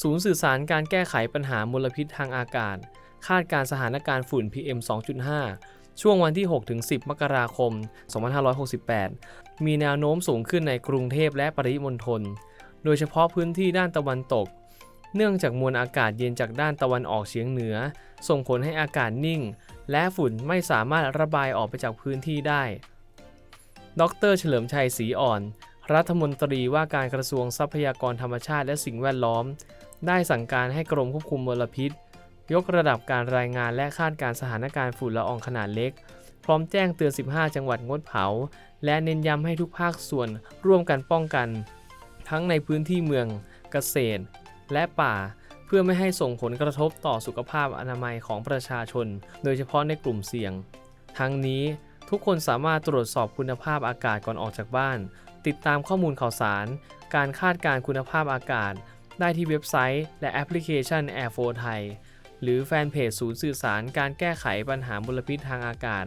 ศูนย์สื่อสารการแก้ไขปัญหามลพิษทางอากาศ คาดการสถานการณ์ฝุ่น PM 2.5 ช่วงวันที่ 6-10 มกราคม 2568 มีแนวโน้มสูงขึ้นในกรุงเทพและปริมณฑล โดยเฉพาะพื้นที่ด้านตะวันตก เนื่องจากมวลอากาศเย็นจากด้านตะวันออกเฉียงเหนือ ส่งผลให้อากาศนิ่ง และฝุ่นไม่สามารถระบายออกไปจากพื้นที่ได้ ดร เฉลิมชัยศรีอ่อนรัฐมนตรีว่าการกระทรวงทรัพยากรธรรมชาติและสิ่งแวดล้อม ได้สั่งการให้กรมควบคุมมลพิษ ยกระดับการรายงานและคาดการสถานการณ์ฝุ่นละอองขนาดเล็ก พร้อมแจ้งเตือน 15 จังหวัดงดเผา และเน้นย้ำให้ทุกภาคส่วนร่วมกันป้องกัน ทั้งในพื้นที่เมืองเกษตร และป่าเพื่อไม่ให้ส่งผลกระทบต่อสุขภาพอนามัยของประชาชน โดยเฉพาะในกลุ่มเสี่ยง ทั้งนี้ทุกคนสามารถตรวจสอบคุณภาพอากาศก่อนออกจากบ้าน ติดตามข้อมูลข่าวสาร การคาดการณ์คุณภาพอากาศ ได้ที่เว็บไซต์ และแอปพลิเคชัน Air 4ไทย หรือแฟนเพจศูนย์สื่อสารการแก้ไขปัญหามลพิษทางอากาศ